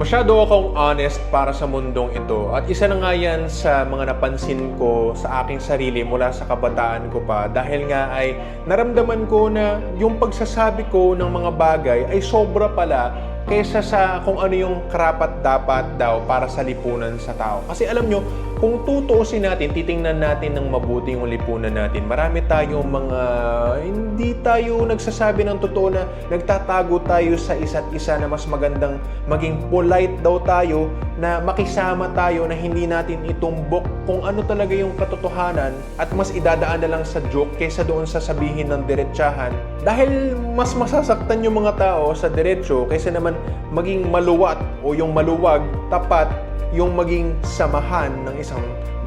Masyado akong honest para sa mundong ito. At isa na nga yan sa mga napansin ko sa aking sarili mula sa kabataan ko pa. Dahil nga ay naramdaman ko na yung pagsasabi ko ng mga bagay ay sobra pala kaysa sa kung ano yung karapat dapat daw para sa lipunan sa tao. Kasi alam nyo, kung tutuusin natin, titingnan natin ng mabuti yung lipunan natin. Marami tayong mga, hindi tayo nagsasabi ng totoo na nagtatago tayo sa isa't isa na mas magandang maging polite daw tayo, na makisama tayo na hindi natin itumbok kung ano talaga yung katotohanan at mas idadaan na lang sa joke kaysa doon sa sabihin ng diretsahan. Dahil mas masasaktan yung mga tao sa diretso kaysa naman maging maluwat o yung maluwag, tapat yung maging samahan ng isang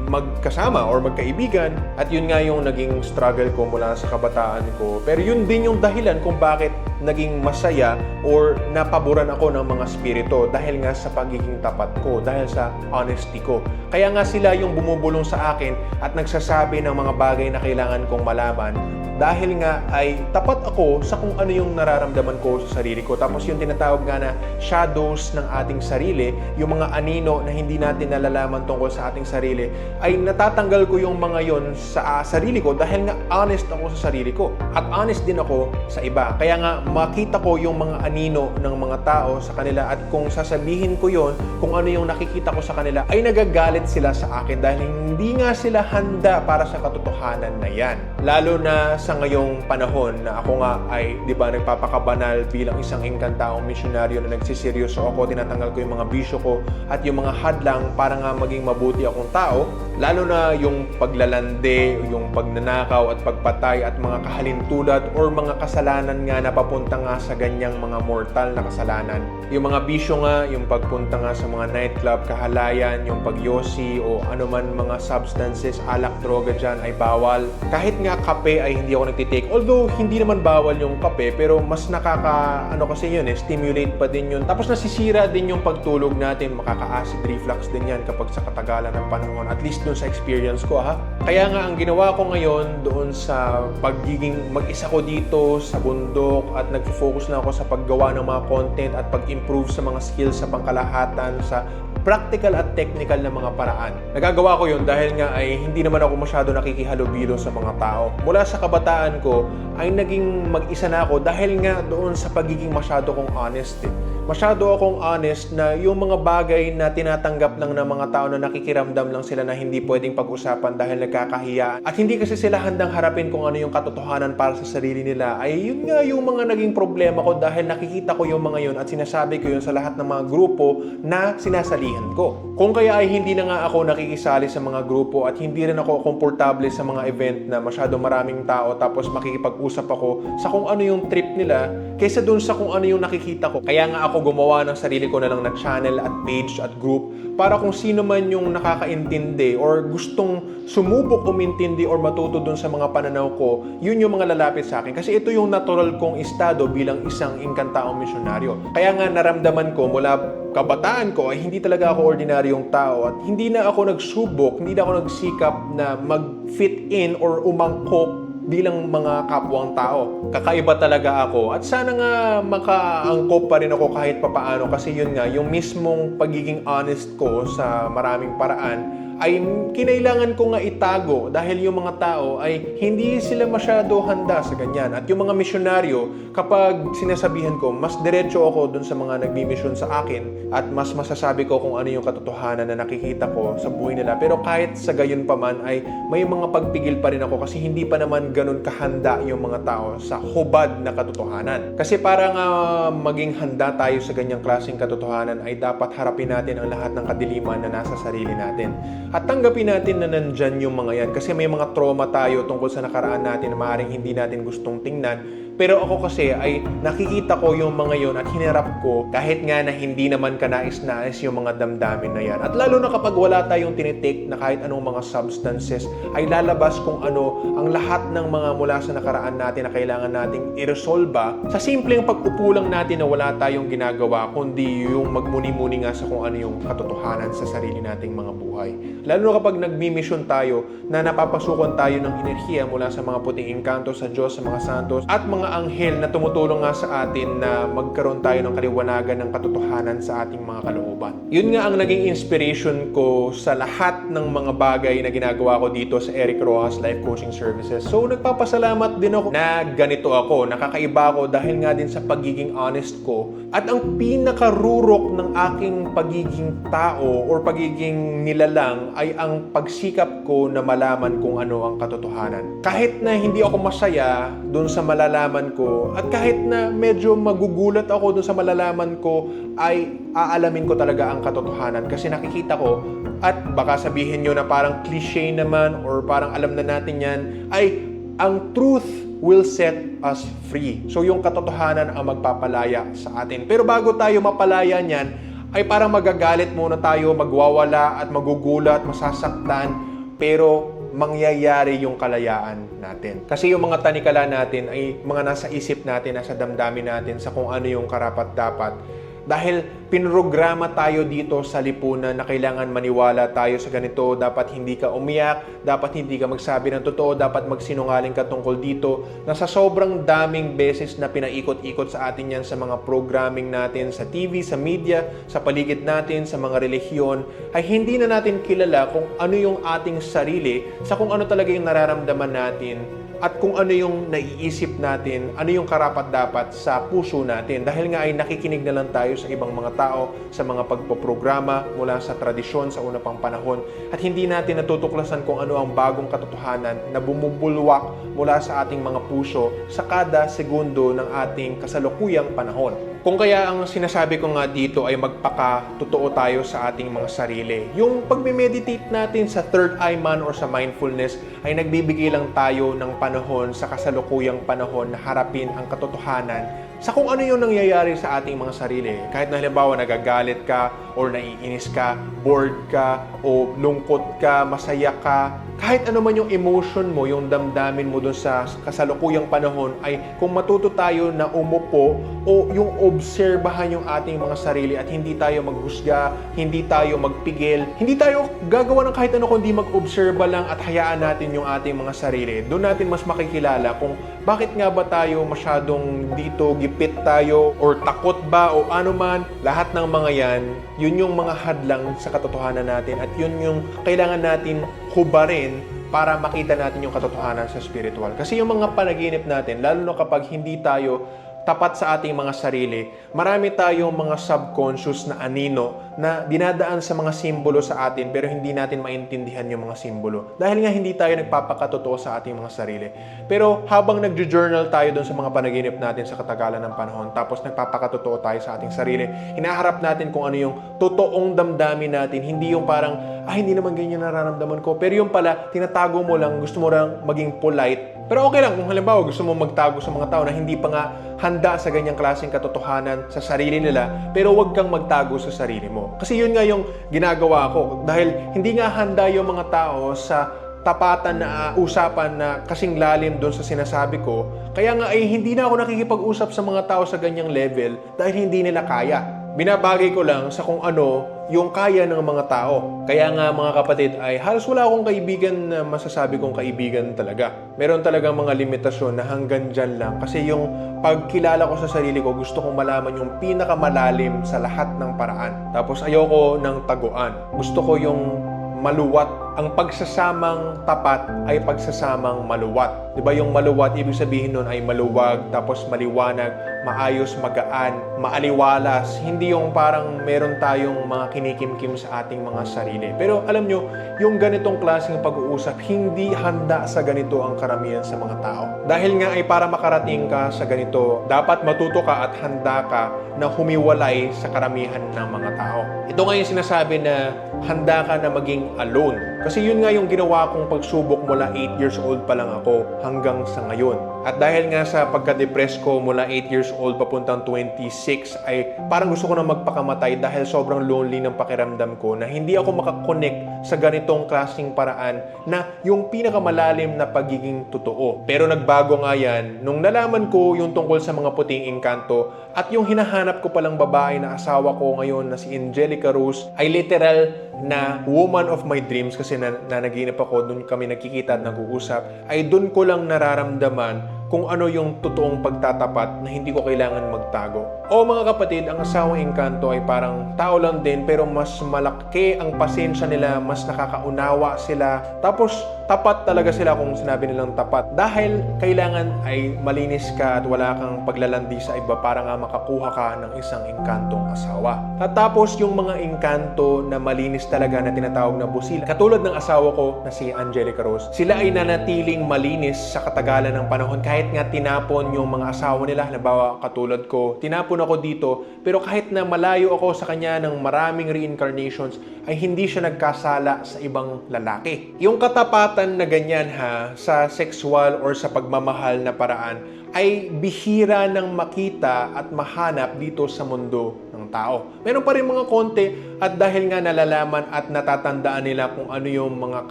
magkasama or magkaibigan. At yun nga yung naging struggle ko mula sa kabataan ko. Pero yun din yung dahilan kung bakit naging masaya or napaboran ako ng mga spirito dahil nga sa pagiging tapat ko dahil sa honesty ko kaya nga sila yung bumubulong sa akin at nagsasabi ng mga bagay na kailangan kong malaman dahil nga ay tapat ako sa kung ano yung nararamdaman ko sa sarili ko. Tapos yung tinatawag nga na shadows ng ating sarili, yung mga anino na hindi natin nalalaman tungkol sa ating sarili, ay natatanggal ko yung mga yon sa ah, sarili ko dahil nga honest ako sa sarili ko. At honest din ako sa iba. Kaya nga makita ko yung mga anino ng mga tao sa kanila at kung sasabihin ko yon kung ano yung nakikita ko sa kanila, ay nagagalit sila sa akin dahil hindi nga sila handa para sa katotohanan na yan. Lalo na sa ngayong panahon na ako nga ay, di ba, nagpapakabanal bilang isang engkantaong misyonaryo na nagsiseryoso ako, tinatanggal ko yung mga bisyo ko at yung mga hadlang para nga maging mabuti akong tao, lalo na yung paglalande, yung pagnanakaw at pagpatay at mga kahalintulad or mga kasalanan nga na nga sa ganyang mga mortal na kasalanan. Yung mga bisyo nga, yung pagpunta nga sa mga nightclub, kahalayan, yung pagyosi o anuman mga substances, alak, droga dyan ay bawal. Kahit nga kape ay hindi ako nagtitake. Although, hindi naman bawal yung kape, pero mas nakaka, ano kasi yun eh, stimulate pa din yun. Tapos nasisira din yung pagtulog natin, makaka-acid reflux din yan kapag sa katagalan ng panahon. At least dun sa experience ko ha. Kaya nga, ang ginawa ko ngayon doon sa pagiging mag-isa ko dito sa bundok at nag-focus na ako sa paggawa ng mga content at pag-improve sa mga skills sa pangkalahatan, sa practical at technical na mga paraan. Nagagawa ko yun dahil nga ay hindi naman ako masyado nakikihalubilo sa mga tao. Mula sa kabataan ko ay naging mag-isa na ako dahil nga doon sa pagiging masyado kong honest eh. Masyado akong honest na yung mga bagay na tinatanggap lang ng mga tao na nakikiramdam lang sila na hindi pwedeng pag-usapan dahil nagkakahiya at hindi kasi sila handang harapin kung ano yung katotohanan para sa sarili nila ay yun nga yung mga naging problema ko dahil nakikita ko yung mga yun at sinasabi ko yun sa lahat ng mga grupo na sinasalihan ko. Kung kaya ay hindi na nga ako nakikisali sa mga grupo at hindi rin ako komportable sa mga event na masyado maraming tao tapos makikipag-usap ako sa kung ano yung trip nila kaysa dun sa kung ano yung nakikita ko. Kaya nga ako gumawa ng sarili ko na lang na channel at page at group para kung sino man yung nakakaintindi or gustong sumubok umintindi or matuto dun sa mga pananaw ko, yun yung mga lalapit sa akin. Kasi ito yung natural kong estado bilang isang inkantaong misyonaryo. Kaya nga naramdaman ko mula kabataan ko ay hindi talaga ako ordinaryong tao at hindi na ako nagsubok, hindi na ako nagsikap na mag-fit in or umangkop bilang mga kapwang tao. Kakaiba talaga ako at sana nga makaangkop pa rin ako kahit papaano kasi yun nga, yung mismong pagiging honest ko sa maraming paraan ay kinailangan ko nga itago dahil yung mga tao ay hindi sila masyado handa sa ganyan. At yung mga misyonaryo, kapag sinasabihan ko, mas diretso ako dun sa mga nagbimisyon sa akin at mas masasabi ko kung ano yung katotohanan na nakikita ko sa buhay nila. Pero kahit sa gayon pa man ay may mga pagpigil pa rin ako kasi hindi pa naman ganun kahanda yung mga tao sa hubad na katotohanan. Kasi para nga maging handa tayo sa ganyang klaseng katotohanan ay dapat harapin natin ang lahat ng kadiliman na nasa sarili natin. At tanggapin natin na nandyan yung mga yan kasi may mga trauma tayo tungkol sa nakaraan natin na maaaring hindi natin gustong tingnan. Pero ako kasi ay nakikita ko yung mga yon at hinarap ko kahit nga na hindi naman kanais-nais yung mga damdamin na yan. At lalo na kapag wala tayong tinitake na kahit anong mga substances ay lalabas kung ano ang lahat ng mga mula sa nakaraan natin na kailangan nating iresolba sa simpleng pag-upo lang natin na wala tayong ginagawa kundi yung magmuni-muni nga sa kung ano yung katotohanan sa sarili nating mga buhay. Lalo na kapag nagmi-mission tayo na napapasukan tayo ng enerhiya mula sa mga puting engkanto sa Diyos, sa mga santos at mga mga anghel na tumutulong nga sa atin na magkaroon tayo ng kaliwanagan ng katotohanan sa ating mga kalooban. Yun nga ang naging inspiration ko sa lahat ng mga bagay na ginagawa ko dito sa Eric Rojas Life Coaching Services. So nagpapasalamat din ako na ganito ako, nakakaiba ako dahil nga din sa pagiging honest ko. At ang pinakarurok ng aking pagiging tao or pagiging nilalang ay ang pagsikap ko na malaman kung ano ang katotohanan. Kahit na hindi ako masaya dun sa malalaman ko at kahit na medyo magugulat ako dun sa malalaman ko ay aalamin ko talaga ang katotohanan kasi nakikita ko at baka sabihin nyo na parang cliche naman or parang alam na natin yan ay ang truth will set us free. So yung katotohanan ang magpapalaya sa atin. Pero bago tayo mapalaya niyan, ay parang magagalit muna tayo, magwawala at magugulat, masasaktan, pero mangyayari yung kalayaan natin. Kasi yung mga tanikala natin ay mga nasa isip natin, nasa damdamin natin sa kung ano yung karapat-dapat. Dahil pinrograma tayo dito sa lipunan na kailangan maniwala tayo sa ganito, dapat hindi ka umiyak, dapat hindi ka magsabi ng totoo, dapat magsinungaling ka tungkol dito. Na sa sobrang daming beses na pinaikot-ikot sa atin yan sa mga programming natin sa TV, sa media, sa paligid natin, sa mga relihiyon, ay hindi na natin kilala kung ano yung ating sarili sa kung ano talaga yung nararamdaman natin at kung ano yung naiisip natin, ano yung karapat dapat sa puso natin. Dahil nga ay nakikinig na lang tayo sa ibang mga tao, sa mga pagpoprograma mula sa tradisyon sa una pang panahon. At hindi natin natutuklasan kung ano ang bagong katotohanan na bumubulwak mula sa ating mga puso sa kada segundo ng ating kasalukuyang panahon. Kung kaya ang sinasabi ko nga dito ay magpaka-totoo tayo sa ating mga sarili. Yung pagme-meditate natin sa third eye man or sa mindfulness ay nagbibigay lang tayo ng panahon sa kasalukuyang panahon na harapin ang katotohanan sa kung ano yung nangyayari sa ating mga sarili. Kahit na halimbawa nagagalit ka or naiinis ka, bored ka o lungkot ka, masaya ka, kahit ano man yung emotion mo, yung damdamin mo doon sa kasalukuyang panahon ay kung matuto tayo na umupo o yung obserbahan yung ating mga sarili at hindi tayo maghusga, hindi tayo magpigil, hindi tayo gagawa ng kahit ano kundi mag-obserba lang at hayaan natin yung ating mga sarili. Doon natin mas makikilala kung bakit nga ba tayo masyadong dito, gipit tayo or takot ba o ano man. Lahat ng mga yan, yun yung mga hadlang sa katotohanan natin at yun yung kailangan natin hubarin para makita natin yung katotohanan sa spiritual. Kasi yung mga panaginip natin, lalo na kapag hindi tayo tapat sa ating mga sarili, marami tayong mga subconscious na anino na dinadaan sa mga simbolo sa atin pero hindi natin maintindihan yung mga simbolo. Dahil nga hindi tayo nagpapakatotoo sa ating mga sarili. Pero habang nagjo-journal tayo doon sa mga panaginip natin sa katagalan ng panahon, tapos nagpapakatotoo tayo sa ating sarili, hinaharap natin kung ano yung totoong damdamin natin, hindi yung parang, ah, hindi naman ganyan nararamdaman ko. Pero yung pala, tinatago mo lang, gusto mo lang maging polite, pero okay lang kung halimbawa gusto mo magtago sa mga tao na hindi pa nga handa sa ganyang klaseng katotohanan sa sarili nila, pero huwag kang magtago sa sarili mo. Kasi yun nga yung ginagawa ko. Dahil hindi nga handa yung mga tao sa tapatan na uh, usapan na kasing lalim doon sa sinasabi ko. Kaya nga ay hindi na ako nakikipag-usap sa mga tao sa ganyang level dahil hindi nila kaya. Binabagay ko lang sa kung ano yung kaya ng mga tao. Kaya nga mga kapatid ay halos wala akong kaibigan na masasabi kong kaibigan talaga. Meron talagang mga limitasyon na hanggang dyan lang. Kasi yung pagkilala ko sa sarili ko, gusto kong malaman yung pinakamalalim sa lahat ng paraan. Tapos ayoko ng taguan. Gusto ko yung maluwat. Ang pagsasamang tapat ay pagsasamang maluwat. 'Di ba yung maluwat ibig sabihin nun ay maluwag tapos maliwanag, maayos, magaan, maaliwalas. Hindi yung parang meron tayong mga kinikimkim sa ating mga sarili. Pero alam nyo, yung ganitong klaseng pag-uusap, hindi handa sa ganito ang karamihan sa mga tao. Dahil nga ay para makarating ka sa ganito, dapat matuto ka at handa ka na humiwalay sa karamihan ng mga tao. Ito nga yung sinasabi na handa ka na maging alone. Kasi yun nga yung ginawa kong pagsubok mula 8 years old pa lang ako hanggang sa ngayon. At dahil nga sa pagka-depress ko mula 8 years old papuntang 26 ay parang gusto ko na magpakamatay dahil sobrang lonely ng pakiramdam ko na hindi ako makakonect sa ganitong klaseng paraan na yung pinakamalalim na pagiging totoo. Pero nagbago nga yan nung nalaman ko yung tungkol sa mga puting engkanto at yung hinahanap ko palang babae na asawa ko ngayon na si Angelica Rose ay literal na woman of my dreams kasi na, na naginip ako, doon kami nagkikita at nag-uusap, ay doon ko lang nararamdaman kung ano yung totoong pagtatapat na hindi ko kailangan magtago. O mga kapatid, ang asawang engkanto ay parang tao lang din pero mas malaki ang pasensya nila, mas nakakaunawa sila. Tapos tapat talaga sila kung sinabi nilang tapat. Dahil kailangan ay malinis ka at wala kang paglalandi sa iba para nga makakuha ka ng isang engkantong asawa. At tapos yung mga engkanto na malinis talaga na tinatawag na busila. Katulad ng asawa ko na si Angelica Rose, sila ay nanatiling malinis sa katagalan ng panahon kahit nga tinapon yung mga asawa nila. Halimbawa, katulad ko, tinapon ako dito, pero kahit na malayo ako sa kanya ng maraming reincarnations, ay hindi siya nagkasala sa ibang lalaki. Yung katapatan na ganyan ha, sa sexual or sa pagmamahal na paraan, ay bihira ng makita at mahanap dito sa mundo ng tao. Meron pa rin mga konti at dahil nga nalalaman at natatandaan nila kung ano yung mga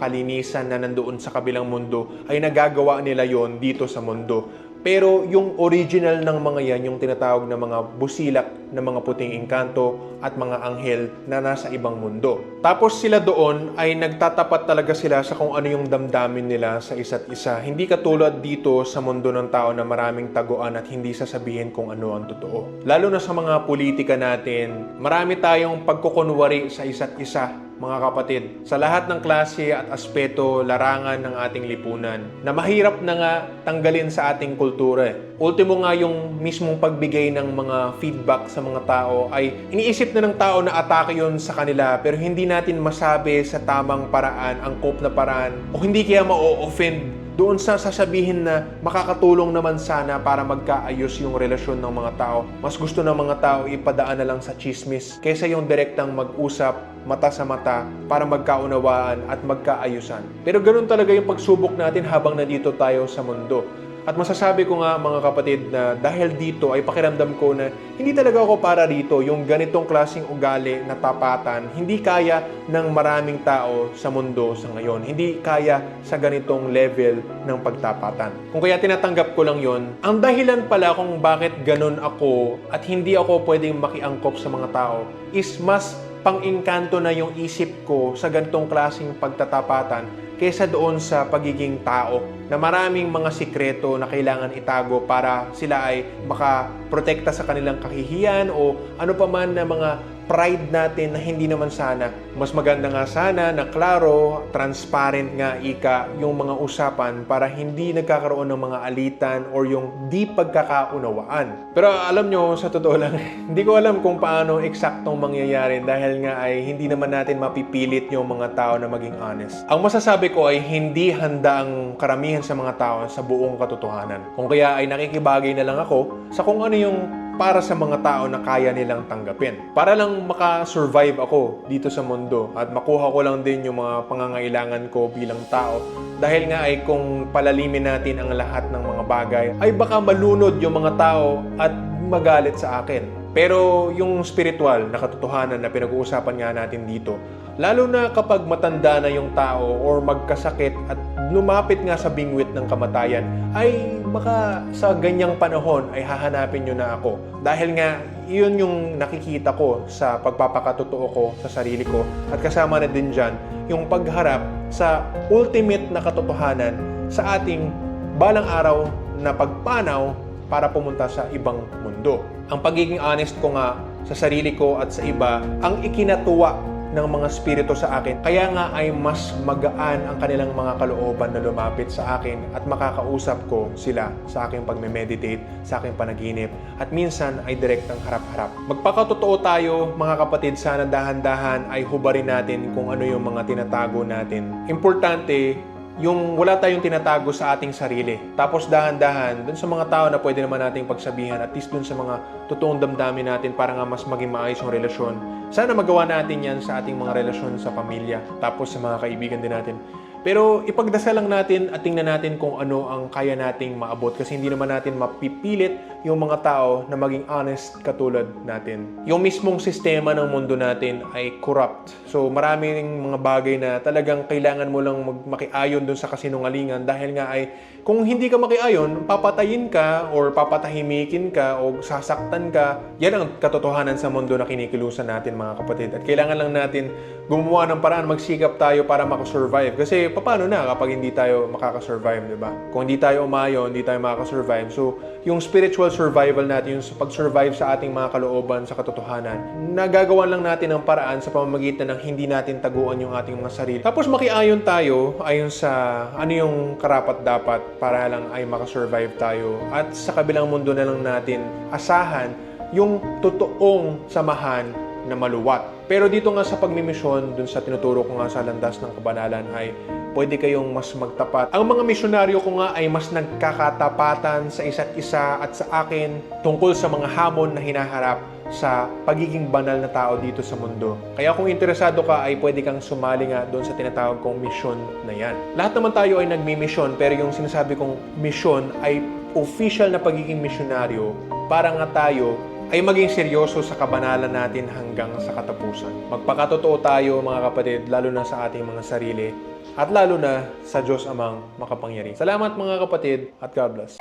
kalinisan na nandoon sa kabilang mundo, ay nagagawa nila yon dito sa mundo. Pero yung original ng mga yan, yung tinatawag na mga busilak na mga puting engkanto at mga anghel na nasa ibang mundo. Tapos sila doon ay nagtatapat talaga sila sa kung ano yung damdamin nila sa isa't isa. Hindi katulad dito sa mundo ng tao na maraming taguan at hindi sasabihin kung ano ang totoo. Lalo na sa mga politika natin, marami tayong pagkukunwari sa isa't isa mga kapatid, sa lahat ng klase at aspeto larangan ng ating lipunan na mahirap na nga tanggalin sa ating kultura. Ultimo nga yung mismong pagbigay ng mga feedback sa mga tao ay iniisip na ng tao na atake yon sa kanila pero hindi natin masabi sa tamang paraan, angkop na paraan o hindi kaya ma-offend doon sa sasabihin na makakatulong naman sana para magkaayos yung relasyon ng mga tao. Mas gusto ng mga tao ipadaan na lang sa chismis kaysa yung direktang mag-usap mata sa mata para magkaunawaan at magkaayusan. Pero ganun talaga yung pagsubok natin habang nandito tayo sa mundo. At masasabi ko nga mga kapatid na dahil dito ay pakiramdam ko na hindi talaga ako para rito yung ganitong klaseng ugali na tapatan. Hindi kaya ng maraming tao sa mundo sa ngayon. Hindi kaya sa ganitong level ng pagtapatan. Kung kaya tinatanggap ko lang yon, ang dahilan pala kung bakit ganun ako at hindi ako pwedeng makiangkop sa mga tao is mas pang-engkanto na yung isip ko sa ganitong klaseng pagtatapatan kaysa doon sa pagiging tao na maraming mga sikreto na kailangan itago para sila ay makaprotekta sa kanilang kahihiyan o ano pa man na mga pride natin na hindi naman sana. Mas maganda nga sana na klaro, transparent nga ika yung mga usapan para hindi nagkakaroon ng mga alitan or yung di pagkakaunawaan. Pero alam nyo, sa totoo lang, hindi ko alam kung paano eksaktong mangyayari dahil nga ay hindi naman natin mapipilit yung mga tao na maging honest. Ang masasabi ko ay hindi handa ang karamihan sa mga tao sa buong katotohanan. Kung kaya ay nakikibagay na lang ako sa kung ano yung para sa mga tao na kaya nilang tanggapin. Para lang maka-survive ako dito sa mundo at makuha ko lang din yung mga pangangailangan ko bilang tao. Dahil nga ay kung palalimin natin ang lahat ng mga bagay, ay baka malunod yung mga tao at magalit sa akin. Pero yung spiritual na katotohanan na pinag-uusapan nga natin dito, lalo na kapag matanda na yung tao or magkasakit at lumapit nga sa bingwit ng kamatayan, ay baka sa ganyang panahon ay hahanapin nyo na ako. Dahil nga, iyon yung nakikita ko sa pagpapakatotoo ko sa sarili ko at kasama na din dyan yung pagharap sa ultimate na katotohanan sa ating balang araw na pagpanaw para pumunta sa ibang mundo. Ang pagiging honest ko nga sa sarili ko at sa iba ang ikinatuwa ng mga spirito sa akin. Kaya nga ay mas magaan ang kanilang mga kalooban na lumapit sa akin at makakausap ko sila sa aking pagme-meditate, sa aking panaginip at minsan ay direktang harap-harap. Magpakatotoo tayo mga kapatid, sana dahan-dahan ay hubarin natin kung ano yung mga tinatago natin. Importante, yung wala tayong tinatago sa ating sarili. Tapos dahan-dahan, dun sa mga tao na pwede naman nating pagsabihan, at least dun sa mga totoong damdamin natin para nga mas maging maayos yung relasyon. Sana magawa natin yan sa ating mga relasyon sa pamilya, tapos sa mga kaibigan din natin. Pero ipagdasal lang natin at tingnan natin kung ano ang kaya nating maabot kasi hindi naman natin mapipilit yung mga tao na maging honest katulad natin. Yung mismong sistema ng mundo natin ay corrupt. So maraming mga bagay na talagang kailangan mo lang mag- makiayon dun sa kasinungalingan dahil nga ay kung hindi ka makiayon, papatayin ka or papatahimikin ka o sasaktan ka. Yan ang katotohanan sa mundo na kinikilusan natin mga kapatid. At kailangan lang natin gumawa ng paraan, magsikap tayo para makasurvive. Kasi paano na kapag hindi tayo makakasurvive, di ba? Kung hindi tayo umayo, hindi tayo makakasurvive. So, yung spiritual survival natin, yung pag-survive sa ating mga kalooban, sa katotohanan, nagagawa lang natin ng paraan sa pamamagitan ng hindi natin taguan yung ating mga sarili. Tapos makiayon tayo ayon sa ano yung karapat dapat para lang ay makasurvive tayo. At sa kabilang mundo na lang natin asahan yung totoong samahan na maluwat. Pero dito nga sa pagmimisyon, dun sa tinuturo ko nga sa landas ng kabanalan ay pwede kayong mas magtapat. Ang mga misyonaryo ko nga ay mas nagkakatapatan sa isa't isa at sa akin tungkol sa mga hamon na hinaharap sa pagiging banal na tao dito sa mundo. Kaya kung interesado ka ay pwede kang sumali nga doon sa tinatawag kong misyon na yan. Lahat naman tayo ay nagmi-mission pero yung sinasabi kong misyon ay official na pagiging misyonaryo para nga tayo ay maging seryoso sa kabanalan natin hanggang sa katapusan. Magpakatotoo tayo mga kapatid, lalo na sa ating mga sarili at lalo na sa Diyos amang makapangyarihan. Salamat mga kapatid at God bless.